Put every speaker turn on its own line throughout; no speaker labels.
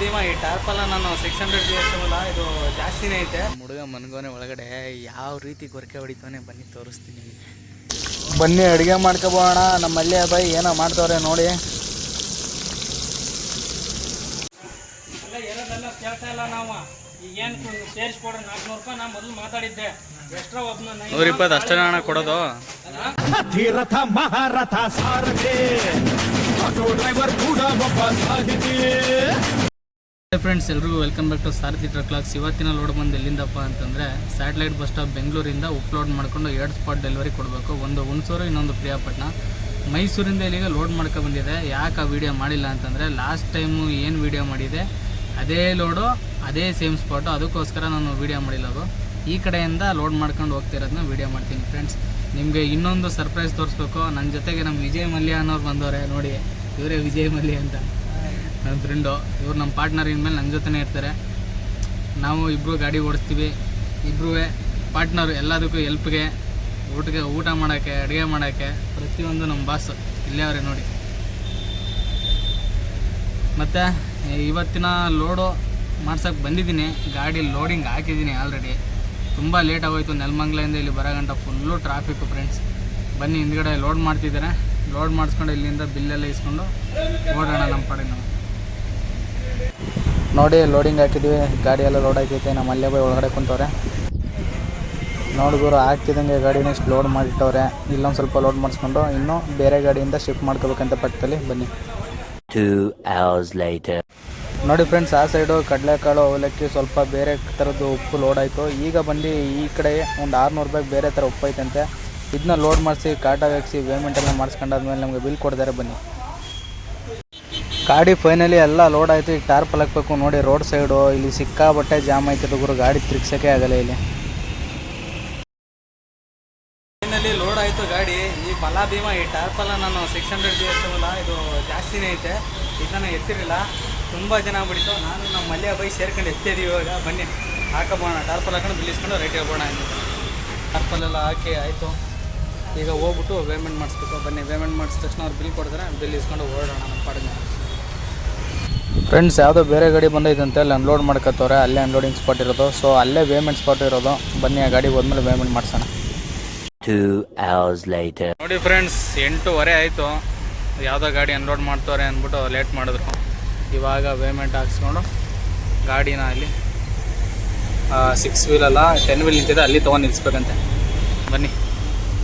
ಭೀಮಾ ಈ ಟಾರ್ಪಲ್ಲ ನಾನು six hundred G S ಇದು ಜಾಸ್ತಿನೇ ಐತೆ. ಹುಡುಗ ಮನ್ಗೋನೆ ಒಳಗಡೆ ಯಾವ ರೀತಿ ಗೊರಕೆ ಹೊಡಿತಾನೆ ಬನ್ನಿ ತೋರಿಸ್ತೀನಿ ಬನ್ನಿ ಅಡುಗೆ ಮಾಡ್ಕೊಬೋಣ. ನಮ್ಮ ಮಲ್ಯ ಬಾಯಿ ಏನೋ ಮಾಡ್ತವ್ರೆ ನೋಡಿ.
ಇರೋದೆಲ್ಲ ಕೇಳ್ತಾ ಇಲ್ಲ ನಾವು? ಈಗೇನು ಸೇರಿಸ್ಕೊಡ್ರಿ ನಾಲ್ಕುನೂರು ರೂಪಾಯಿ ನಾ ಮೊದಲು ಮಾತಾಡಿದ್ದೆ. ಎಕ್ಸ್ಟ್ರಾ ಒಬ್ಬನ
ನೂರ ಇಪ್ಪತ್ತು ಅಷ್ಟೇ ಹಣ ಕೊಡೋದು.
ಧೀರಥ ಮಹಾರಥ ಸಾರಥಿ. ಆಟೋ ಡ್ರೈವರ್ ಕೂಡ ಒಬ್ಬ ಸಾಹಿತಿ.
ಫ್ರೆಂಡ್ಸ್ ಎಲ್ಲರಿಗೂ welcome back to Sarathi truck locks ಇವತ್ತಿನ ಲೋಡ್ ಬಂದು ಎಲ್ಲಿಂದಪ್ಪ ಅಂತಂದರೆ ಸ್ಯಾಟಲೈಟ್ ಬಸ್ ಸ್ಟಾಪ್ ಬೆಂಗಳೂರಿಂದ ಉಪ್ಲೋಡ್ ಮಾಡ್ಕೊಂಡು ಎರಡು ಸ್ಪಾಟ್ ಡೆಲಿವರಿ ಕೊಡಬೇಕು. ಒಂದು ಹುಣಸೂರು, ಇನ್ನೊಂದು ಪ್ರಿಯಾಪಟ್ಟಣ. ಮೈಸೂರಿಂದ ಇಲ್ಲಿಗೆ ಲೋಡ್ ಮಾಡ್ಕೊಂಡು ಬಂದಿದೆ. ಯಾಕೆ ಆ ವಿಡಿಯೋ ಮಾಡಿಲ್ಲ ಅಂತಂದರೆ ಲಾಸ್ಟ್ ಟೈಮು ಏನು ವಿಡಿಯೋ ಮಾಡಿದೆ, ಅದೇ ಲೋಡು ಅದೇ ಸೇಮ್ ಸ್ಪಾಟು ಅದಕ್ಕೋಸ್ಕರ ನಾನು ವಿಡಿಯೋ ಮಾಡಿಲ್ಲದು ಈ ಕಡೆಯಿಂದ ಲೋಡ್ ಮಾಡ್ಕೊಂಡು ಹೋಗ್ತಿರೋದನ್ನ ವಿಡಿಯೋ ಮಾಡ್ತೀನಿ ಫ್ರೆಂಡ್ಸ್ ನಿಮಗೆ ಇನ್ನೊಂದು ಸರ್ಪ್ರೈಸ್ ತೋರಿಸ್ಬೇಕು. ನನ್ನ ಜೊತೆಗೆ ನಮ್ಮ ವಿಜಯ್ ಮಲ್ಯ ಅನ್ನೋರು ಬಂದವರೆ, ನೋಡಿ, ಇವರೇ ವಿಜಯ್ ಮಲ್ಯ ಅಂತ. ನನ್ನ ಫ್ರೆಂಡು ಇವ್ರು ನಮ್ಮ ಪಾರ್ಟ್ನರ್ ಇನ್ಮೇಲೆ ನನ್ನ ಜೊತೆನೇ ಇರ್ತಾರೆ. ನಾವು ಇಬ್ಬರು ಗಾಡಿ ಓಡಿಸ್ತೀವಿ. ಇಬ್ಬರೂ ಪಾರ್ಟ್ನರ್ ಎಲ್ಲದಕ್ಕೂ ಎಲ್ಪ್ಗೆ ಊಟಕ್ಕೆ, ಊಟ ಮಾಡೋಕ್ಕೆ, ಅಡುಗೆ ಮಾಡೋಕ್ಕೆ ಪ್ರತಿಯೊಂದು ನಮ್ಮ ಬಾಸ್ ಇಲ್ಲೇ ಅವರೇ ನೋಡಿ. ಮತ್ತು, ಇವತ್ತಿನ ಲೋಡು ಮಾಡ್ಸೋಕ್ಕೆ ಬಂದಿದ್ದೀನಿ. ಗಾಡಿ ಲೋಡಿಂಗ್ ಹಾಕಿದ್ದೀನಿ ಆಲ್ರೆಡಿ ತುಂಬ ಲೇಟ್ ಆಗೋಯ್ತು. ನೆಲಮಂಗ್ಲಿಂದ ಇಲ್ಲಿ ಬರೋ ಗಂಟ ಫುಲ್ಲು ಟ್ರಾಫಿಕ್ಕು ಫ್ರೆಂಡ್ಸ್ ಬನ್ನಿ ಹಿಂದ್ಗಡೆ ಲೋಡ್ ಮಾಡ್ತಿದ್ದಾರೆ. ಲೋಡ್ ಮಾಡಿಸ್ಕೊಂಡು ಇಲ್ಲಿಂದ ಬಿಲ್ಲೆಲ್ಲ ಇಸ್ಕೊಂಡು ಓಡೋಣ ನಮ್ಮ ಪಡೆ ನಾವು ನೋಡಿ ಲೋಡಿಂಗ್ ಹಾಕಿದ್ವಿ. ಗಾಡಿ ಎಲ್ಲ ಲೋಡ್ ಹಾಕೈತೆ ನಮ್ಮ ಅಲ್ಲೇ ಬೈ ಒಳಗಡೆ ಕುಂತವ್ರೆ. ನೋಡಿದ್ರು ಹಾಕಿದಂಗೆ ಗಾಡಿ ನೆಕ್ಸ್ಟ್ ಲೋಡ್ ಮಾಡಿಟ್ಟವ್ರೆ. ಇಲ್ಲೊಂದು ಸ್ವಲ್ಪ ಲೋಡ್ ಮಾಡಿಸ್ಕೊಂಡು ಇನ್ನೂ ಬೇರೆ ಗಾಡಿಯಿಂದ ಶಿಫ್ಟ್ ಮಾಡ್ಕೋಬೇಕಂತ ಪಕ್ಕದಲ್ಲಿ ಬನ್ನಿ. ನೋಡಿ ಫ್ರೆಂಡ್ಸ್ ಆ ಸೈಡು ಕಡಲೆಕಾಳು ಅವಲಕ್ಕಿ ಸ್ವಲ್ಪ ಬೇರೆ ಥರದ್ದು ಉಪ್ಪು ಲೋಡ್ ಆಯಿತು. ಈಗ ಬಂದು ಈ ಕಡೆ ಒಂದು ಆರುನೂರು ರೂಪಾಯಿ ಬೇರೆ ಥರ ಉಪ್ಪು ಐತಂತೆ ಇದನ್ನ ಲೋಡ್ ಮಾಡಿಸಿ ಕಾಟ ಹಾಕ್ಸಿ ಪೇಮೆಂಟ್ ಎಲ್ಲ ಮಾಡಿಸ್ಕೊಂಡಾದ್ಮೇಲೆ ನಮಗೆ ಬಿಲ್ ಕೊಡ್ತಾರೆ ಬನ್ನಿ. ಗಾಡಿ ಫೈನಲಿ ಎಲ್ಲ ಲೋಡ್ ಆಯಿತು ಈಗ ಟಾರ್ ಹಾಕ್ಬೇಕು ನೋಡಿ ರೋಡ್ ಸೈಡು ಇಲ್ಲಿ ಸಿಕ್ಕಾಬಟ್ಟೆ ಜಾಮ್ ಆಯ್ತು ಹುಡುಗರು ಗಾಡಿ ತಿರ್ಗ್ಸೋಕ್ಕೆ ಆಗಲ್ಲ ಇಲ್ಲಿ. ಫೈನಲಿ ಲೋಡ್ ಆಯಿತು ಗಾಡಿ, ಈ ಬಲ ಭೀಮ, ಈ ಟಾರ್ಪಲ್ಲ ನಾನು ಸಿಕ್ಸ್ ಹಂಡ್ರೆಡ್ ಜಿ ಇದು ಜಾಸ್ತಿನೇ ಐತೆ, ಇದನ್ನ ಎತ್ತಿರಲಿಲ್ಲ, ತುಂಬ ಜನ ಆಗ್ಬಿಟ್ಟಿತ್ತು. ನಾನು ನಮ್ಮ ಮಲ್ಯ ಬೈ ಸೇರ್ಕೊಂಡು ಎತ್ತಿದ್ದೀವಿ ಇವಾಗ, ಬನ್ನಿ, ಹಾಕಬೋಣ ಟಾರ್ಪಲ್ ಹಾಕೊಂಡು ಬಿಲ್ಲಿಸ್ಕೊಂಡು ರೈಟ್ ಹೋಗೋಣ ಟಾರ್ಪಲೆಲ್ಲ ಹಾಕಿ ಆಯಿತು. ಈಗ ಹೋಗ್ಬಿಟ್ಟು ಪೇಮೆಂಟ್ ಮಾಡಿಸ್ಬೇಕು, ಬನ್ನಿ ಪೇಮೆಂಟ್ ಮಾಡಿಸಿದ ತಕ್ಷಣ ಅವ್ರು ಬಿಲ್ ಕೊಡ್ತಾರೆ ಬಿಲ್ ಇಸ್ಕೊಂಡು ಓಡೋಣ ನಮ್ಮ ಪಾಡಿಗೆ. ಫ್ರೆಂಡ್ಸ್ ಯಾವುದೋ ಬೇರೆ ಗಾಡಿ ಬಂದೈತಂತೆ ಅಲ್ಲಿ ಅನ್ಲೋಡ್ ಮಾಡ್ಕೊತವ್ರೆ ಅಲ್ಲೇ ಅನ್ಲೋಡಿಂಗ್ ಸ್ಪಾಟ್ ಇರೋದು. ಸೊ ಅಲ್ಲೇ ಪೇಮೆಂಟ್ ಸ್ಪಾಟ್ ಇರೋದು. ಬನ್ನಿ ಆ ಗಾಡಿ ಹೋದ್ಮೇಲೆ ಪೇಮೆಂಟ್ ಮಾಡ್ಸೋಣ.
Two hours later.
ನೋಡಿ ಫ್ರೆಂಡ್ಸ್ ಎಂಟೂವರೆ ಆಯಿತು. ಯಾವುದೋ ಗಾಡಿ ಅನ್ಲೋಡ್ ಮಾಡ್ತವ್ರೆ ಅಂದ್ಬಿಟ್ಟು ಲೇಟ್ ಮಾಡಿದ್ರು. ಇವಾಗ ಪೇಮೆಂಟ್ ಹಾಕ್ಸ್ಕೊಂಡು ಗಾಡಿನ ಅಲ್ಲಿ ಸಿಕ್ಸ್ ವೀಲ್ ಅಲ್ಲ ಟೆನ್ ವೀಲ್ ನಿಂತಿದೆ ಅಲ್ಲಿ ತೊಗೊಂಡು ನಿಲ್ಲಿಸ್ಬೇಕಂತೆ ಬನ್ನಿ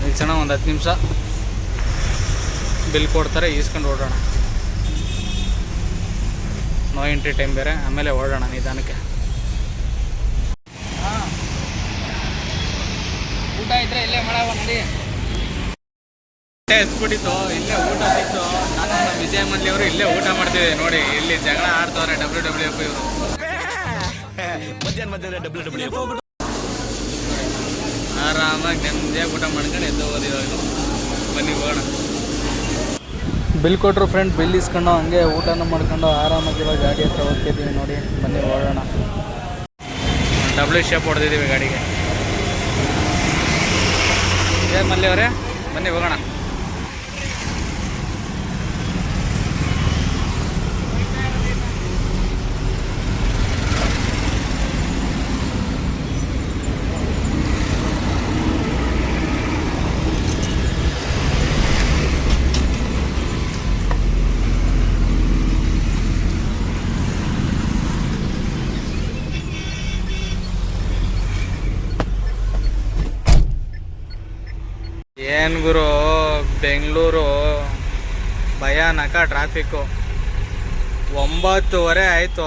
ನಿಲ್ಸೋಣ ಒಂದು ಹತ್ತು ನಿಮಿಷ. ಬಿಲ್ ಕೊಡ್ತಾರೆ ಈಸ್ಕೊಂಡು ಓಡೋಣ ನೋ ಎಂಟ್ರಿ ಟೈಮ್ ಬೇರೆ ಆಮೇಲೆ ಓಡೋಣ ನಿಧಾನಕ್ಕೆ. ಊಟ ಇದ್ರೆ ಇಲ್ಲೇ ಮಾಡವ ನಡಿ. ಎಸ್ಬಿಟ್ಟಿತ್ತು ಇಲ್ಲೇ ಊಟ ಸಿಕ್ತು ನಾನು ನಮ್ಮ ವಿಜಯ ಮಲ್ಲಿ ಅವರು ಇಲ್ಲೇ ಊಟ ಮಾಡ್ತಿದ್ದೆ ನೋಡಿ ಇಲ್ಲಿ ಜಗಳ ಆಡ್ತವ್ರೆ ಡಬ್ಲ್ಯೂ ಡಬ್ಲ್ಯೂ ಎಫ್ ಇವರು. ಆರಾಮಾಗಿ ನೆಮ್ಮದಿಯಾಗಿ ಊಟ ಮಾಡ್ಕೊಂಡು ಎದ್ದು ಓದಿದ್ರು ಬನ್ನಿ ಹೋಗೋಣ ಬಿಲ್ ಕೊಟ್ಟರು ಫ್ರೆಂಡ್ ಬಿಲ್ ಇಸ್ಕೊಂಡು ಹಂಗೆ ಊಟನ ಮಾಡ್ಕೊಂಡು ಆರಾಮಾಗಿ ಗಾಡಿ ಹತ್ರ ಹೋಗ್ತಿದ್ದೀವಿ ನೋಡಿ. ಬನ್ನಿ, ಹೋಗೋಣ. ಡಬ್ಲ್ಯೂ ಶೇಪ್ ಹೊಡೆದಿದ್ದೀವಿ ಗಾಡಿಗೆ. ಏ ಮಲ್ಲಿ ಅವರೇ? ಬನ್ನಿ, ಹೋಗೋಣ ಏನು ಗುರು ಬೆಂಗಳೂರು ಭಯಾನಕ ಟ್ರಾಫಿಕ್ಕು ಒಂಬತ್ತುವರೆ ಆಯಿತು.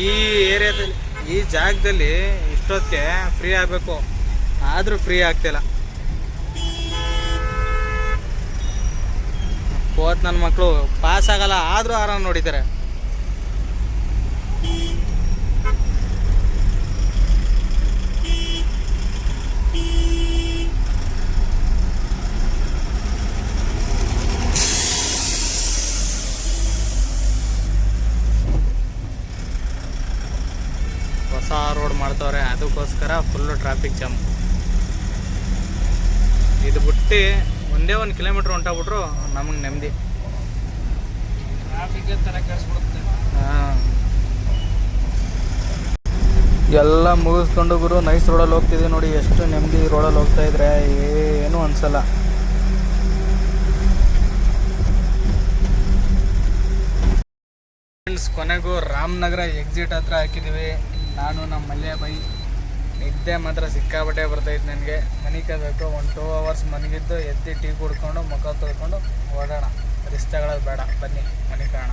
ಈ ಏರಿಯಾದಲ್ಲಿ, ಈ ಜಾಗದಲ್ಲಿ ಇಷ್ಟೊತ್ತಿಗೆ ಫ್ರೀ ಆಗಬೇಕು. ಆದರೂ ಫ್ರೀ ಆಗ್ತಿಲ್ಲ. ಹೋತ್ ನನ್ನ ಮಕ್ಕಳು ಪಾಸ್ ಆಗಲ್ಲ, ಆದರೂ ಆರಾಮ್ ನೋಡಿದ್ದಾರೆ. ಹೊಸ ರೋಡ್ ಮಾಡ್ತವ್ರೆ ಅದಕ್ಕೋಸ್ಕರ ಫುಲ್ಲು ಟ್ರಾಫಿಕ್ ಜಾಮ್ ಇದು ಬಿಟ್ಟು ಒಂದೇ ಒಂದು ಕಿಲೋಮೀಟ್ರ್ ಹೊಂಟೋಗ್ಬಿಟ್ರು ನಮಗೆ ನೆಮ್ಮದಿ.
ಟ್ರಾಫಿಕ್ ಕೆಡಿಸ್ಬಿಡುತ್ತೆ.
ಎಲ್ಲ ಮುಗಿಸ್ಕೊಂಡು ಗುರು ನೈಸ್ ರೋಡಲ್ಲಿ ಹೋಗ್ತಿದ್ವಿ ನೋಡಿ ಎಷ್ಟು ನೆಮ್ಮದಿ ರೋಡಲ್ಲಿ ಹೋಗ್ತಾ ಇದ್ರೆ ಏನು ಅನ್ಸಲ್ಲ. ಫ್ರೆಂಡ್ಸ್ ಕೊನೆಗೂ ರಾಮನಗರ ಎಕ್ಸಿಟ್ ಹತ್ರ ಹಾಕಿದ್ದೀವಿ ನಾನು ನಮ್ಮ ಮಲ್ಯ ಬೈ. ನಿದ್ದೆ ಮಾತ್ರ ಸಿಕ್ಕಾಬಟ್ಟೆ ಬರ್ತೈತೆ ನನಗೆ. ಮನೆ ಕಬೇಕು ಒಂದು ಟೂ ಅವರ್ಸ್ ಮನಗಿದ್ದು ಎತ್ತಿ ಟೀ ಕುಡ್ಕೊಂಡು ಮುಖ ತೊಳ್ಕೊಂಡು ಓಡೋಣ. ರಿಸ್ಕ್ ಬೇಡ. ಬನ್ನಿ ಮನೆ ಕಾಣ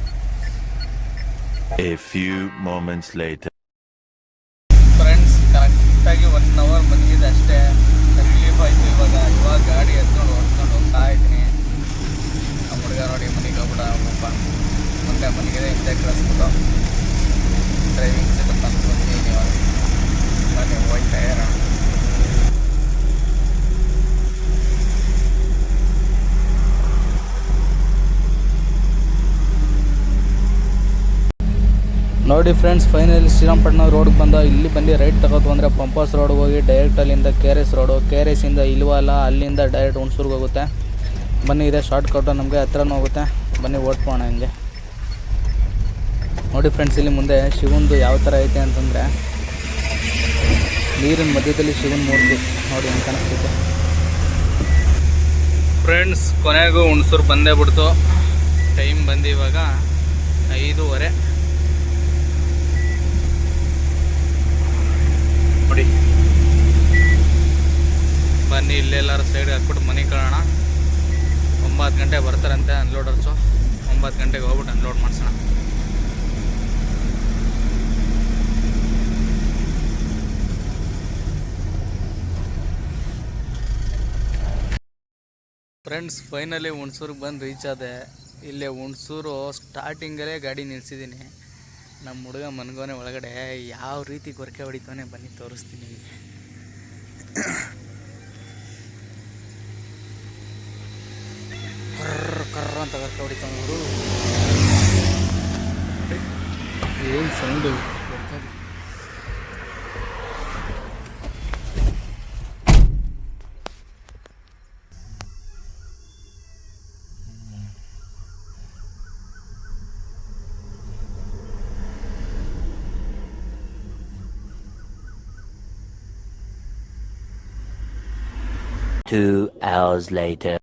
A few moments later.
Friends ಕರೆಕ್ಟಾಗಿ ಒನ್ ಅವರ್ ಬಂದಿದ್ದೆ ಅಷ್ಟೇ ರಿಲೀಫ್ ಆಯಿತು ಇವಾಗ ಇವಾಗ ಗಾಡಿ ಎತ್ಕೊಂಡು ಓಡಿಸ್ಕೊಂಡು ಹೋಗ್ತಾ ಇದ್ದೀನಿ ನಮ್ಮ ಹುಡುಗ ನೋಡಿ ಮನೆಗೆ ಹೋಗ್ಬಿಡ ಒಬ್ಬ ಮುಂದೆ ಮನೆಗೆ ಹಿಂದೆ ಕಳಿಸ್ಬಿಟ್ಟು ಡ್ರೈವಿಂಗ್ ಸೆಟಪ್ ಅಂತ ಬಂದಿದ್ದೀನಿ ಇವಾಗ ಬನ್ನಿ ಹೋಗ್ತಾ ಇರೋಣ ನೋಡಿ ಫ್ರೆಂಡ್ಸ್ ಫೈನಲಿ ಶ್ರೀರಂಗಪಟ್ಟಣ ರೋಡ್ಗೆ ಬಂದ. ಇಲ್ಲಿ ಬಂದು ರೈಟ್ ತಗೋತು ಅಂದರೆ ಪಂಪಸ್ ರೋಡ್ಗೆ ಹೋಗಿ ಡೈರೆಕ್ಟ್ ಅಲ್ಲಿಂದ K R S road K R ಎಸ್ಸಿಂದ ಇಲ್ವಲ್ಲ ಅಲ್ಲಿಂದ ಡೈರೆಕ್ಟ್ ಹುಣಸೂರ್ಗೆ ಹೋಗುತ್ತೆ. ಬನ್ನಿ, ಇದೆ ಶಾರ್ಟ್ ಕಟ್ಟು ನಮಗೆ ಹತ್ರನೂ ಹೋಗುತ್ತೆ. ಬನ್ನಿ ಓಡ್ಕೋಣ ಹಿಂಗೆ. ನೋಡಿ ಫ್ರೆಂಡ್ಸ್ ಇಲ್ಲಿ ಮುಂದೆ ಶಿವಂದು ಯಾವ ಥರ ಐತೆ ಅಂತಂದರೆ ನೀರಿನ ಮಧ್ಯದಲ್ಲಿ ಶಿವನ ಮೂರ್ತಿ. ನೋಡಿ ಅಂತ ಕಾಣಿಸ್ತೈತೆ ಫ್ರೆಂಡ್ಸ್ ಕೊನೆಗೂ ಹುಣಸೂರು ಬಂದೇ ಬಿಡ್ತು. ಟೈಮ್ ಬಂದಿವಾಗ ಐದೂವರೆ ನೋಡಿ ಬನ್ನಿ ಇಲ್ಲೆಲ್ಲಾರು ಸೈಡ್ ಹಾಕ್ಬಿಟ್ಟು ಮನೆ ಕಳೋಣ. ಒಂಬತ್ತು ಗಂಟೆ ಬರ್ತಾರಂತೆ ಅನ್ಲೋಡರ್ಸು ಒಂಬತ್ತು ಗಂಟೆಗೆ ಹೋಗ್ಬಿಟ್ಟು ಅನ್ಲೋಡ್ ಮಾಡ್ಸೋಣ. ಫ್ರೆಂಡ್ಸ್ ಫೈನಲಿ ಹುಣಸೂರಿಗೆ ಬಂದು ರೀಚ್ ಆದೆ. ಇಲ್ಲೇ ಹುಣಸೂರು ಸ್ಟಾರ್ಟಿಂಗಲ್ಲೇ ಗಾಡಿ ನಿಲ್ಸಿದ್ದೀನಿ. ನಮ್ಮ ಹುಡುಗ ಮನ್ಗೋನೆ ಒಳಗಡೆ ಯಾವ ರೀತಿ ಗೊರಕೆ ಹೊಡಿತಾನೆ ಬನ್ನಿ, ತೋರಿಸ್ತೀನಿ ನಿಮಗೆ ಕರ್ರ ಕರ್ರ ಅಂತ ಗೊರಕೆ ಹೊಡಿತಾನೆ ಅವರು ಏನು ಸೌಂಡು
Two hours later.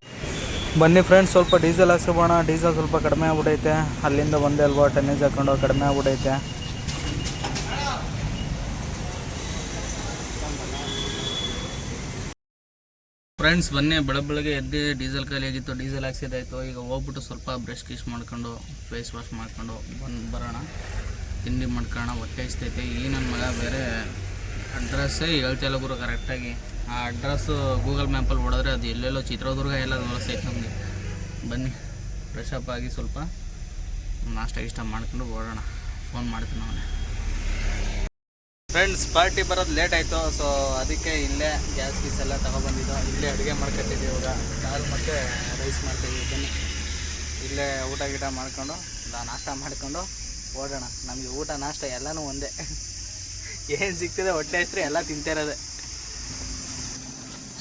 ಬನ್ನಿ ಫ್ರೆಂಡ್ಸ್ ಸ್ವಲ್ಪ ಡೀಸೆಲ್ ಹಾಕ್ಸ್ಕೊಬೋಣ. ಡೀಸೆಲ್ ಸ್ವಲ್ಪ ಕಡಿಮೆ ಆಗ್ಬಿಟ್ಟೈತೆ ಅಲ್ಲಿಂದ ಒಂದೇ ಅಲ್ವಾ ಟನ್ನೇಜ್ ಹಾಕೊಂಡು ಕಡಿಮೆ ಆಗ್ಬಿಟ್ಟೈತೆ ಫ್ರೆಂಡ್ಸ್ ಬನ್ನಿ ಬೆಳಗ್ಗೆ ಬೆಳಗ್ಗೆ ಎದ್ದು ಡೀಸೆಲ್ ಖಾಲಿ ಆಗಿತ್ತು ಡೀಸೆಲ್ ಹಾಕ್ಸಿದಾಯಿತು ಈಗ ಹೋಗ್ಬಿಟ್ಟು ಸ್ವಲ್ಪ ಬ್ರಷ್ ಕಿಶ್ ಮಾಡ್ಕೊಂಡು ಫೇಸ್ ವಾಶ್ ಮಾಡ್ಕೊಂಡು ಬಂದು ಬರೋಣ. ತಿಂಡಿ ಮಾಡ್ಕೊಳ್ಳೋಣ, ಹೊಟ್ಟೆ ಇಷ್ಟೈತೆ ಈ ನನ್ನ ಮಗ ಬೇರೆ ಅಡ್ರೆಸ್ಸೇ ಹೇಳ್ತಿಲ್ಲ ಗುರು ಕರೆಕ್ಟಾಗಿ ಆ ಅಡ್ರೆಸ್ ಗೂಗಲ್ ಮ್ಯಾಪಲ್ಲಿ ಹೊಡೆದ್ರೆ ಅದು ಎಲ್ಲೆಲ್ಲೋ ಚಿತ್ರದುರ್ಗ ಎಲ್ಲ ತೋರಿಸ್ತೈತೆ ನಮಗೆ. ಬನ್ನಿ ಫ್ರೆಶಪ್ ಆಗಿ ಸ್ವಲ್ಪ ನಾಷ್ಟ ಇಷ್ಟ ಮಾಡ್ಕೊಂಡು ಓಡೋಣ ಫೋನ್ ಮಾಡ್ತೀನಿ ಅವನೇ ಫ್ರೆಂಡ್ಸ್ ಪಾರ್ಟಿ ಬರೋದು ಲೇಟ್ ಆಯಿತು ಸೊ ಅದಕ್ಕೆ ಇಲ್ಲೇ ಗ್ಯಾಸ್ ಗೀಸ್ ಎಲ್ಲ ತಗೊಬಂದಿದ್ದು. ಇಲ್ಲೇ ಅಡುಗೆ ಮಾಡ್ಕೊಟ್ಟಿದ್ದೀವಿ ಇವಾಗ. ದಾಲ್ ಮತ್ತು ರೈಸ್ ಮಾಡ್ತೀವಿ. ಬನ್ನಿ. ಇಲ್ಲೇ ಊಟ ಗೀಟ ಮಾಡ್ಕೊಂಡು ನಾಷ್ಟ ಮಾಡ್ಕೊಂಡು ಓಡೋಣ ನಮಗೆ ಊಟ, ನಾಷ್ಟ ಎಲ್ಲನೂ ಒಂದೇ. ಏನು ಸಿಗ್ತದೆ, ಹೊಟ್ಟೆ ಹೆಸ್ರು ಎಲ್ಲ ತಿಂತಿರೋದೆ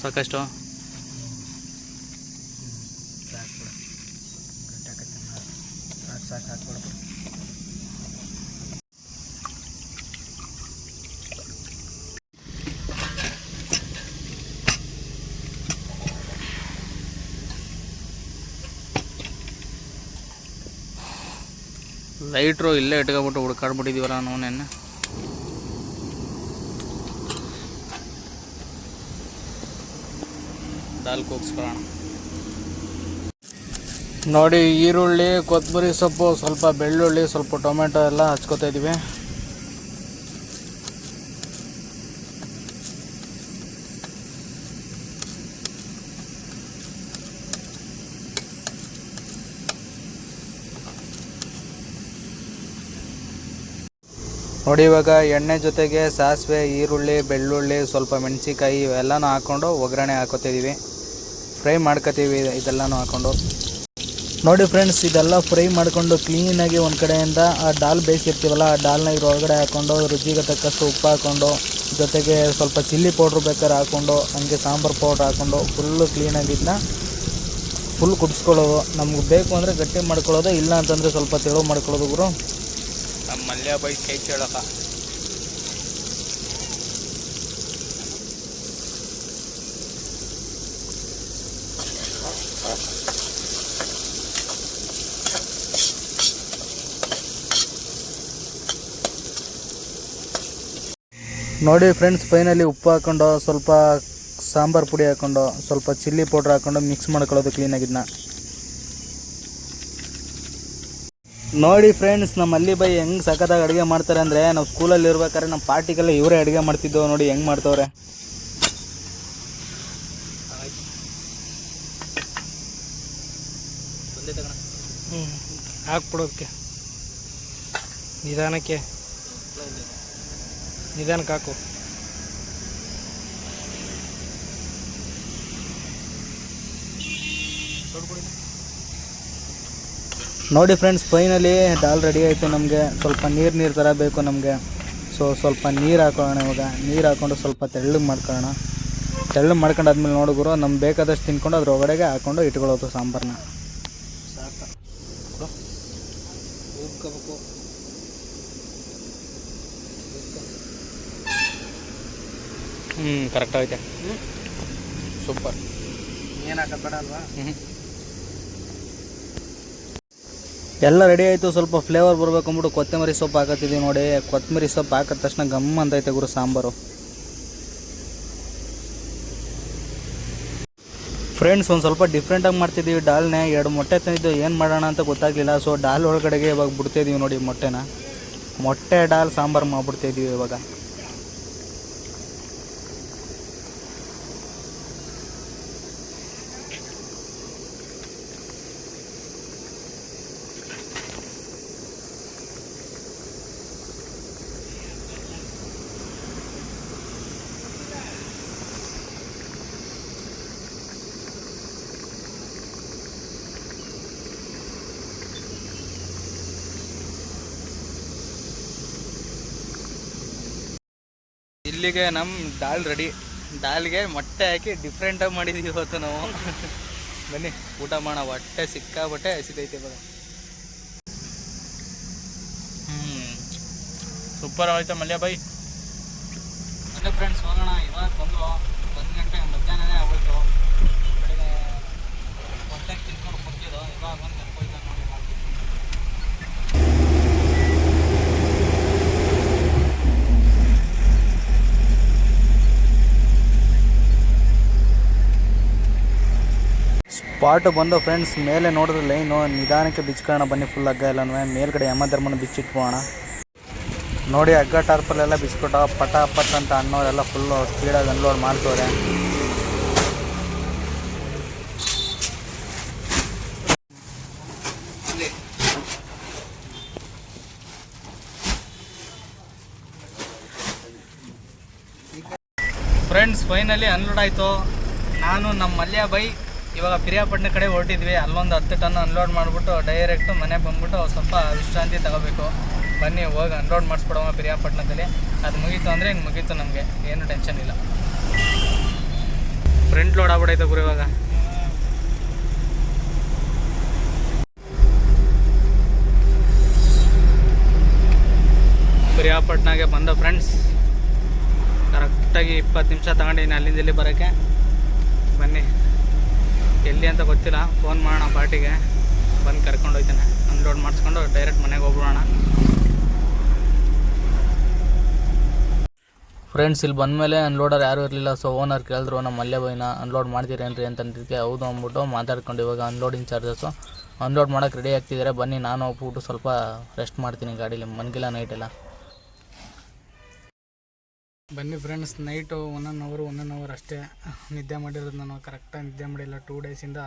ಸಾಕಷ್ಟು. ಲೈಟ್ರು ಇಲ್ಲೇ ಇಟ್ಕೊಬಿಟ್ಟು ಹುಡ್ಕಾಡ್ಬಿಟ್ಟಿದ್ದೀವಲ್ಲ ನಾವು ನೆನ್ನೆ. ದಾಲ್ ಕೂಗಿಸ್ಕೊಳ್ಳೋಣ ನೋಡಿ ಈರುಳ್ಳಿ ಕೊತ್ತಂಬರಿ ಸೊಪ್ಪು, ಸ್ವಲ್ಪ ಬೆಳ್ಳುಳ್ಳಿ, ಸ್ವಲ್ಪ ಟೊಮೆಟೊ ಎಲ್ಲ ಹಚ್ಕೋತಾ ಇದ್ದೀವಿ ನೋಡಿ ಇವಾಗ ಎಣ್ಣೆ ಜೊತೆಗೆ ಸಾಸಿವೆ, ಈರುಳ್ಳಿ, ಬೆಳ್ಳುಳ್ಳಿ, ಸ್ವಲ್ಪ ಮೆಣಸಿಕಾಯಿ ಇವೆಲ್ಲನೂ ಹಾಕ್ಕೊಂಡು ಒಗ್ಗರಣೆ ಹಾಕೋತಿದ್ದೀವಿ ಫ್ರೈ ಮಾಡ್ಕೋತೀವಿ, ಇದೆಲ್ಲನೂ ಹಾಕ್ಕೊಂಡು ನೋಡಿ ಫ್ರೆಂಡ್ಸ್, ಇದೆಲ್ಲ ಫ್ರೈ ಮಾಡಿಕೊಂಡು ಕ್ಲೀನಾಗಿ ಒಂದು ಕಡೆಯಿಂದ ಆ ಡಾಲ್ ಬೇಯಿಸಿರ್ತೀವಲ್ಲ, ಆ ಡಾಲ್ನ ಇದ್ರ ಒಳಗಡೆ ಹಾಕ್ಕೊಂಡು ರುಚಿಗೆ ತಕ್ಕಷ್ಟು ಉಪ್ಪು ಹಾಕ್ಕೊಂಡು ಜೊತೆಗೆ ಸ್ವಲ್ಪ ಚಿಲ್ಲಿ ಪೌಡ್ರ್ ಬೇಕಾದ್ರೆ ಹಾಕ್ಕೊಂಡು ಹಂಗೆ ಸಾಂಬಾರು ಪೌಡ್ರ್ ಹಾಕ್ಕೊಂಡು ಫುಲ್ಲು ಕ್ಲೀನಾಗಿದ್ದನ್ನ ಫುಲ್ ಕುದಿಸ್ಕೊಳ್ಳೋದು. ನಮ್ಗೆ ಬೇಕು ಅಂದರೆ ಗಟ್ಟಿ ಮಾಡ್ಕೊಳ್ಳೋದು ಇಲ್ಲ ಅಂತಂದರೆ ಸ್ವಲ್ಪ ತೆಳು ಮಾಡ್ಕೊಳ್ಳೋದು ಗುರು. ಮಲ್ಯ ಬೈಕ್ ಕೈ ಕೇಳಕ ನೋಡಿ ಫ್ರೆಂಡ್ಸ್ ಫೈನಲಿ ಉಪ್ಪು ಹಾಕೊಂಡು, ಸ್ವಲ್ಪ ಸಾಂಬಾರು ಪುಡಿ ಹಾಕ್ಕೊಂಡು ಸ್ವಲ್ಪ ಚಿಲ್ಲಿ ಪೌಡ್ರ್ ಹಾಕ್ಕೊಂಡು ಮಿಕ್ಸ್ ಮಾಡ್ಕೊಳ್ಳೋದು ಕ್ಲೀನಾಗಿದ್ನ ನೋಡಿ ಫ್ರೆಂಡ್ಸ್ ನಮ್ಮ ಅಲ್ಲಿ ಬೈ ಹೆಂಗೆ ಸಖತ್ತಾಗಿ ಅಡುಗೆ ಮಾಡ್ತಾರೆ ಅಂದರೆ, ನಾವು ಸ್ಕೂಲಲ್ಲಿ ಇರ್ಬೇಕಾದ್ರೆ ನಮ್ಮ ಪಾರ್ಟಿಗೆಲ್ಲ ಇವರೇ ಅಡುಗೆ ಮಾಡ್ತಿದ್ದೆವು ನೋಡಿ ಹೆಂಗೆ ಮಾಡ್ತವ್ರೆ.
ಹಾಕ್ಬಿಡೋದಕ್ಕೆ ನಿಧಾನಕ್ಕೆ. ನಿಧಾನಕ್ಕೆ ಕಾಕು
ನೋಡಿ ಫ್ರೆಂಡ್ಸ್ ಫೈನಲಿ ದಾಲ್ ರೆಡಿ ಆಯಿತು ನಮಗೆ. ಸ್ವಲ್ಪ ನೀರು ನೀರು ಥರ ಬೇಕು ನಮಗೆ. ಸೊ ಸ್ವಲ್ಪ ನೀರು ಹಾಕೋಣ ಇವಾಗ. ನೀರು ಹಾಕ್ಕೊಂಡು ಸ್ವಲ್ಪ ತೆಳ್ಳಗೆ ಮಾಡ್ಕೊಳ್ಳೋಣ. ತೆಳ್ಳಗೆ ಮಾಡ್ಕೊಂಡಾದ್ಮೇಲೆ ನೋಡಿದ್ರು ನಮ್ಗೆ ಬೇಕಾದಷ್ಟು ತಿನ್ಕೊಂಡು ಅದ್ರ ಒಳಗಡೆಗೆ ಹಾಕ್ಕೊಂಡು ಇಟ್ಕೊಳ್ಳೋದು ಸಾಂಬಾರನ್ನ ಹ್ಞೂ ಕರೆಕ್ಟ್ ಐತೆ. ಸೂಪರ್
ಏನು ಹಾಕೋದು
ಎಲ್ಲ ರೆಡಿ ಆಯಿತು ಸ್ವಲ್ಪ ಫ್ಲೇವರ್ ಬರ್ಬೇಕು ಅಂದ್ಬಿಟ್ಟು ಕೊತ್ತಂಬರಿ ಸೊಪ್ಪು ಹಾಕತ್ತಿದ್ದೀವಿ ನೋಡಿ. ಕೊತ್ತಂಬರಿ ಸೊಪ್ಪು ಹಾಕಿದ ತಕ್ಷಣ ಗಮ್ ಅಂತೈತೆ ಗುರು ಸಾಂಬಾರು. ಫ್ರೆಂಡ್ಸ್ ಒಂದು ಸ್ವಲ್ಪ ಡಿಫ್ರೆಂಟಾಗಿ ಮಾಡ್ತಿದ್ದೀವಿ ಡಾಲ್ನೇ ಎರಡು ಮೊಟ್ಟೆ ತಂದಿದ್ದು ಏನು ಮಾಡೋಣ ಅಂತ ಗೊತ್ತಾಗಲಿಲ್ಲ. ಸೊ ಡಾಲ್ ಒಳಗಡೆಗೆ ಇವಾಗ ಬಿಡ್ತಾಯಿದ್ದೀವಿ ನೋಡಿ ಮೊಟ್ಟೆನ. ಮೊಟ್ಟೆ ಡಾಲ್ ಸಾಂಬಾರು ಮಾಡಿಬಿಡ್ತಾಯಿದ್ದೀವಿ ಇವಾಗ. ಇಲ್ಲಿಗೆ ನಮ್ಮ ದಾಲ್ ರೆಡಿ ದಾಲ್ಗೆ ಮೊಟ್ಟೆ ಹಾಕಿ ಡಿಫ್ರೆಂಟಾಗಿ ಮಾಡಿದೀವಿ ಇವತ್ತು ನಾವು. ಬನ್ನಿ, ಊಟ ಮಾಡೋಣ. ಹೊಟ್ಟೆ ಸಿಕ್ಕಾಬಟ್ಟೆ ಹಸಿದೈತೆ ಇವಾಗ. ಹ್ಞೂ ಸೂಪರ್ ಆಯ್ತು ಮಲ್ಯ ಬೈ ಅದೇ ಫ್ರೆಂಡ್ಸ್ ಹೋಗೋಣ. ಇವಾಗ ಬಂದು ಒಂದು ಗಂಟೆ, ಮಧ್ಯಾಹ್ನನೇ ಆಗೋಯ್ತು ಬೆಳಿಗ್ಗೆ ಹೊಟ್ಟೆಗೆ ತಿನ್ಕೊಂಡು ಕುಂತಿದ್ದು ಇವಾಗ ಸ್ಪಾಟ್ ಬಂದು ಫ್ರೆಂಡ್ಸ್ ಮೇಲೆ ನೋಡಿದ್ರೆ ಲೈನು ನಿಧಾನಕ್ಕೆ ಬಿಚ್ಕೋಣ ಬನ್ನಿ ಫುಲ್ ಹಗ್ಗ ಎಲ್ಲನೂ. ಮೇಲ್ಗಡೆ ಯಮ ಧರ್ಮನ ಬಿಚ್ಚಿಟ್ಬೋಣ ನೋಡಿ ಹಗ್ಗ ಟಾರ್ಪಲ್ಲೆಲ್ಲ ಬಿಚ್ಕೊಟ್ಟ ಪಟ ಪಟ್ ಅಂತ ಅನ್ನೋರೆಲ್ಲ ಫುಲ್ಲು ಸ್ಪೀಡಾಗಿ ಅನ್ಲೋಡ್ ಮಾಡ್ತವ್ರೆ. ಫ್ರೆಂಡ್ಸ್ ಫೈನಲಿ ಅನ್ಲೋಡ್ ಆಯಿತು. ನಾನು ನಮ್ಮ ಮಲ್ಯ ಬೈ. ಇವಾಗ ಪಿರಿಯಾಪಟ್ಟಣ ಕಡೆ ಹೊರಟಿದ್ವಿ. ಅಲ್ಲೊಂದು ಹತ್ತು ಟನ್ ಅನ್ಲೋಡ್ ಮಾಡಿಬಿಟ್ಟು ಡೈರೆಕ್ಟ್ ಮನೆಗೆ ಬಂದ್ಬಿಟ್ಟು ಸ್ವಲ್ಪ ವಿಶ್ರಾಂತಿ ತಗೋಬೇಕು. ಬನ್ನಿ, ಹೋಗಿ ಅನ್ಲೋಡ್ ಮಾಡಿಸ್ಬಿಡೋಣ ಪಿರಿಯಾಪಟ್ಟಣದಲ್ಲಿ. ಅದು ಮುಗೀತು ಅಂದರೆ ಹಿಂಗೆ ಮುಗೀತು ನಮಗೆ. ಏನು ಟೆನ್ಷನ್ ಇಲ್ಲ. ಫ್ರಂಟ್ ಲೋಡ್ ಆಗ್ಬಿಡೈತೆ ಗುರು ಇವಾಗ. ಪಿರಿಯಾಪಟ್ಟಣಗೆ ಬಂದ ಫ್ರೆಂಡ್ಸ್ ಕರೆಕ್ಟಾಗಿ ಇಪ್ಪತ್ತು ನಿಮಿಷ ತಗೊಂಡಿನಿ ಅಲ್ಲಿಂದ ಇಲ್ಲಿ ಬರೋಕ್ಕೆ. ಬನ್ನಿ. ಎಲ್ಲಿ ಅಂತ ಗೊತ್ತಿಲ್ಲ. ಫೋನ್ ಮಾಡೋಣ ಪಾರ್ಟಿಗೆ. ಬಂದು ಕರ್ಕೊಂಡು ಹೋಗ್ತಾನೆ. ಅನ್ಲೋಡ್ ಮಾಡಿಸ್ಕೊಂಡು ಡೈರೆಕ್ಟ್ ಮನೆಗೆ ಹೋಗ್ಬಿಡೋಣ. ಫ್ರೆಂಡ್ಸ್ ಇಲ್ಲಿ ಬಂದಮೇಲೆ ಅನ್ಲೋಡರ್ ಯಾರೂ ಇರಲಿಲ್ಲ. ಸೊ ಓನರ್ ಕೇಳಿದ್ರು, ನಮ್ಮ ಮಲ್ಯ ಬೈನ ಅನ್ಲೋಡ್ ಮಾಡ್ತೀರೇನ್ರಿ? ಅಂತ ಅಂದಿದ್ದಕ್ಕೆ, ಹೌದು, ಅಂದ್ಬಿಟ್ಟು ಮಾತಾಡ್ಕೊಂಡು ಇವಾಗ ಅನ್ಲೋಡಿಂಗ್ ಚಾರ್ಜಸ್ಸು ಅನ್ಲೋಡ್ ಮಾಡೋಕ್ಕೆ ರೆಡಿ ಆಗ್ತಿದ್ದಾರೆ ಬನ್ನಿ, ನಾನು ಹೋಗ್ಬಿಟ್ಟು ಸ್ವಲ್ಪ ರೆಸ್ಟ್ ಮಾಡ್ತೀನಿ ಗಾಡೀಲಿ. ಮನ್ಗಿಲ್ಲ ನೈಟೆಲ್ಲ ಬನ್ನಿ friends night one on hour one on hour ಅಷ್ಟೇ. ನಿದ್ದೆ ಮಾಡಿರೋದು ನಾನು ಕರೆಕ್ಟಾಗಿ ನಿದ್ದೆ ಮಾಡಿಲ್ಲ. ಟೂ ಡೇಸಿಂದ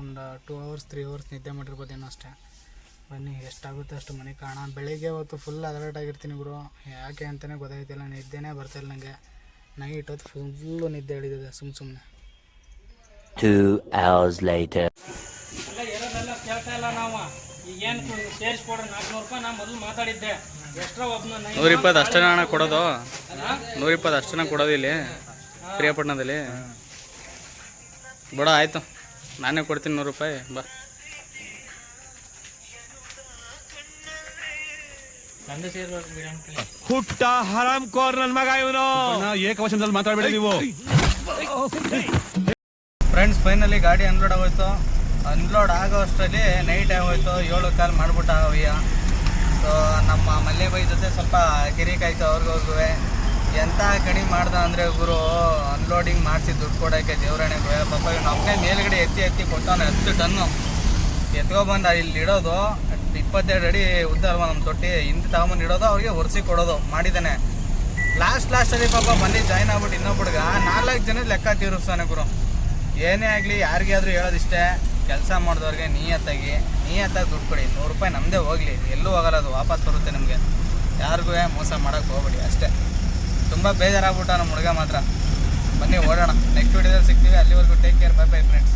ಒಂದು ಟೂ ಅವರ್ಸ್ ತ್ರೀ ಅವರ್ಸ್ ನಿದ್ದೆ ಮಾಡಿರ್ಬೋದೇನೋ ಅಷ್ಟೇ. ಬನ್ನಿ ಎಷ್ಟಾಗುತ್ತೆ ಅಷ್ಟು ಮನೆ ಕಾಣ. ಬೆಳಿಗ್ಗೆ ಹೊತ್ತು ಫುಲ್ ಅಲರ್ಟ್ ಆಗಿರ್ತೀನಿ ಗುರು. ಯಾಕೆ ಅಂತಲೇ ಗೊತ್ತಾಯ್ತಿಲ್ಲ ನಿದ್ದೆನೇ ಬರ್ತಾಯಿಲ್ಲ ನನಗೆ ನೈಟ್ ಹೊತ್ತು ಫುಲ್ಲು ನಿದ್ದೆ ಹಿಡಿದಿದೆ ಸುಮ್ಮ ಸುಮ್ಮನೆ
Two hours later.
ಎಲ್ಲ ಇರೋದೆಲ್ಲ ಕೇಳ್ತಾ ಇಲ್ಲ ನಾವು. ಈಗೇನು ಸೇರಿಸ್ಕೊಡ್ರಿ ನಾಲ್ಕುನೂರು ರೂಪಾಯಿ ನಾನು ಮೊದಲು ಮಾತಾಡಿದ್ದೆ.
ನೂರಿಪ್ಪತ್ತು ಅಷ್ಟೇ ಅಣ್ಣ ಕೊಡೋದು. ನೂರಿಪ್ಪತ್ತು ಅಷ್ಟೇ ಕೊಡೋದು ಇಲ್ಲಿ ಪ್ರಿಯಪಟ್ಟಣದಲ್ಲಿ. ಬಡ ಆಯಿತು. ನಾನೇ ಕೊಡ್ತೀನಿ ನೂರು ರೂಪಾಯಿ ಬಾ.
ಹುಟ್ಟ ಹರಾಮ್ ಕೋರ್ ನನ್ ಮಗ ಇವನು. ಏಕವಚನದಲ್ಲಿ ಮಾತಾಡ್ಬೇಡಿ ನೀವು.
ಫ್ರೆಂಡ್ಸ್ ಫೈನಲಿ ಗಾಡಿ ಅನ್ಲೋಡ್ ಆಗೋಯ್ತು. ಅನ್ಲೋಡ್ ಆಗೋ ಅಷ್ಟರಲ್ಲಿ ನೈಟ್ ಆಗೋಯ್ತು. ಏಳು ಕಾಲ್ ಮಾಡ್ಬಿಟ್ಟ ಅವಯ್ಯ ಸೊ ನಮ್ಮ ಮಲ್ಲೆ ಬೈ ಜೊತೆ ಸ್ವಲ್ಪ ಕಿರಿಕಾಯ್ತು ಅವ್ರಿಗೂ ಎಂಥ ಕಡಿಮೆ ಮಾಡ್ದ ಅಂದರೆ ಗುರು ಅನ್ಲೋಡಿಂಗ್ ಮಾಡಿಸಿ ದುಡ್ಡು ಕೊಡೋಕ್ಕೆ ದೇವರಣೆಗೂ ಪಾಪ ಒಬ್ಬನೇ ಮೇಲ್ಗಡೆ ಎತ್ತಿ ಎತ್ತಿ ಕೊಟ್ಟವನ ಹತ್ತು ಟನ್ನು. ಎತ್ಕೊಬಂದ ಇಲ್ಲಿ ಇಡೋದು, ಇಪ್ಪತ್ತೆರಡು ಅಡಿ ಉದ್ದ ಅಲ್ವಾ ನಮ್ಮ ತೊಟ್ಟಿ. ಹಿಂದೆ ತಗೊಂಬಂದು ಇಡೋದು, ಅವ್ರಿಗೆ ಒರೆಸಿ ಕೊಡೋದು ಮಾಡಿದ್ದಾನೆ. ಲಾಸ್ಟ್ ಲಾಸ್ಟಲ್ಲಿ ಪಾಪ ಬಂದು ಜಾಯ್ನ್ ಆಗ್ಬಿಟ್ಟು ಹುಡುಗ, ನಾಲ್ಕು ಜನ ಲೆಕ್ಕ ತೀರಿಸ್ತಾನೆ ಗುರು. ಏನೇ ಆಗಲಿ ಯಾರಿಗೆ ಆದರೂ ಹೇಳೋದಿಷ್ಟೇ. ಕೆಲಸ ಮಾಡಿದವ್ರಿಗೆ ನಿಯತ್ತಾಗಿ. ನಿಯತ್ತಾಗಿ ದುಡ್ಡು ಕೊಡಿ, ನೂರು ರೂಪಾಯಿ ನಮ್ಮದೇ ಹೋಗಲಿ, ಎಲ್ಲೂ ಹೋಗಲ್ಲ ಅದು ವಾಪಸ್ ಬರುತ್ತೆ ನಮಗೆ. ಯಾರಿಗೂ ಮೋಸ ಮಾಡೋಕ್ಕೆ ಹೋಗ್ಬೇಡಿ, ಅಷ್ಟೇ. ತುಂಬ ಬೇಜಾರಾಗ್ಬಿಟ್ಟ ನಮ್ಮ ಹುಡುಗ ಮಾತ್ರ. ಬನ್ನಿ ಓಡೋಣ ನೆಕ್ಸ್ಟ್ ವಿಡಿಯೋದಲ್ಲಿ ಸಿಗ್ತೀವಿ, ಅಲ್ಲಿವರೆಗೂ take care bye bye friends